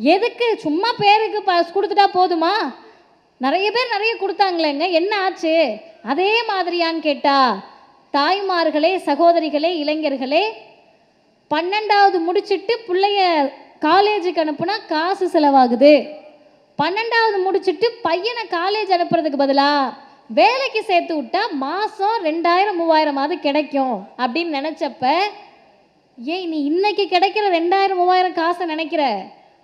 எதுக்கு? சும்மா பேருக்கு ப கொடுத்துட்டா போதுமா? நிறைய பேர் நிறைய கொடுத்தாங்களேங்க. என்ன ஆச்சு? அதே மாதிரியான்னு கேட்டா தாய்மார்களே சகோதரிகளே இளைஞர்களே பன்னெண்டாவது முடிச்சிட்டு பிள்ளைய காலேஜுக்கு அனுப்புனா காசு செலவாகுது. பன்னெண்டாவது முடிச்சிட்டு பையனை காலேஜ் அனுப்புறதுக்கு பதிலாக வேலைக்கு சேர்த்து விட்டா மாதம் ரெண்டாயிரம் மூவாயிரமாவது கிடைக்கும் அப்படின்னு நினச்சப்ப ஏய் நீ இன்னைக்கு கிடைக்கிற ரெண்டாயிரம் மூவாயிரம் காசை நினைக்கிற?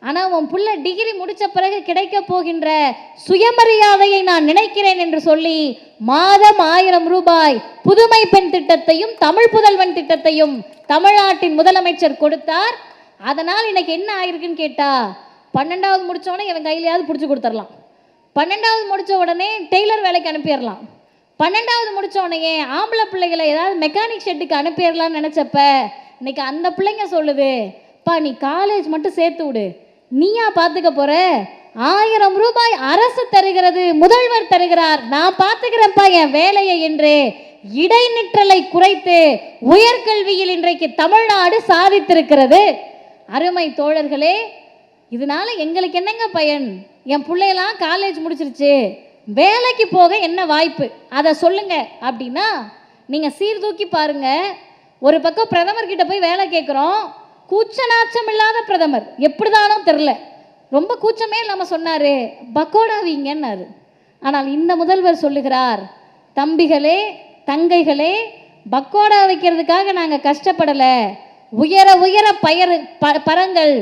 ஆனால் உன் புள்ள டிகிரி முடித்த பிறகு கிடைக்க போகின்ற சுயமரியாதையை நான் நினைக்கிறேன் என்று சொல்லி மாதம் ஆயிரம் ரூபாய் புதுமை பெண் திட்டத்தையும் தமிழ் புதல்வன் திட்டத்தையும் தமிழ்நாட்டின் முதலமைச்சர் கொடுத்தார். அதனால் இன்னைக்கு என்ன ஆயிருக்குன்னு கேட்டா பன்னெண்டாவது முடித்தோடனே இவன் கையிலையாவது பிடிச்சி கொடுத்துடலாம். பன்னெண்டாவது முடித்த உடனே டெய்லர் வேலைக்கு அனுப்பிடலாம். பன்னெண்டாவது முடிச்ச உடனே ஆம்பளை பிள்ளைகளை ஏதாவது மெக்கானிக் ஷெட்டுக்கு அனுப்பிடலாம்னு நினச்சப்ப இன்னைக்கு அந்த பிள்ளைங்க சொல்லுது பா நீ காலேஜ் மட்டும் சேர்த்து விடு. நீயா பார்த்துக்க போற? ஆயிரம் ரூபாய் அரசு தருகிறது முதல்வர் தருகிறார். நான் பார்த்துக்கிறேன்ப்பா என் வேலையை என்று இடைநிற்றலை குறைத்து உயர்கல்வியில் இன்றைக்கு தமிழ்நாடு சாதித்திருக்கிறது. அருமை தோழர்களே இதனால எங்களுக்கு என்னங்க பயன்? என் பிள்ளையெல்லாம் காலேஜ் முடிச்சிருச்சு. வேலைக்கு போக என்ன வாய்ப்பு? அதை சொல்லுங்க. அப்படின்னா நீங்கள் சீர்தூக்கி பாருங்க. ஒரு பக்கம் பிரதமர்கிட்ட போய் வேலை கேட்குறோம் கூச்ச நாச்சம் இல்லாத பிரதமர். எப்படிதானோ தெரில ரொம்ப கூச்சமே இல்லாமல் சொன்னார் பக்கோடாவீங்கன்னாரு. ஆனால் இந்த முதல்வர் சொல்லுகிறார் தம்பிகளே தங்கைகளே பக்கோடா வைக்கிறதுக்காக நாங்கள் கஷ்டப்படலை. உயர உயர பயர் ப பரங்கள்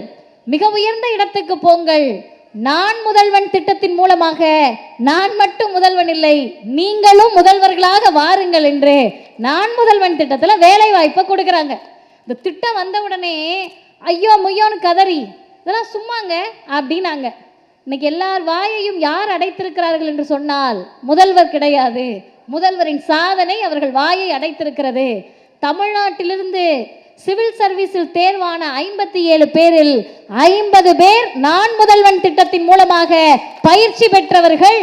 மிக உயர்ந்த இடத்துக்கு போங்கள். நான் முதல்வன் திட்டத்தின் மூலமாக நான் மட்டும் முதல்வன் இல்லை நீங்களும் முதல்வர்களாக வாருங்கள் என்று நான் முதல்வன் திட்டத்தில் வேலை வாய்ப்பை கொடுக்குறாங்க. இந்த திட்டம் வந்த உடனே ஐயோ முய்யோன்னு கதறி. இதெல்லாம் சும்மாங்க அப்படின்னாங்க. இன்னைக்கு எல்லார் வாயையும் யார் அடைத்திருக்கிறார்கள் என்று சொன்னால் முதல்வர் கிடையாது. முதல்வரின் சாதனை அவர்கள் வாயை அடைத்திருக்கிறது. தமிழ்நாட்டிலிருந்து சிவில் சர்வீஸில் தேர்வான ஐம்பத்தி ஏழு பேரில் ஐம்பது பேர் நான் முதல்வன் திட்டத்தின் மூலமாக பயிற்சி பெற்றவர்கள்.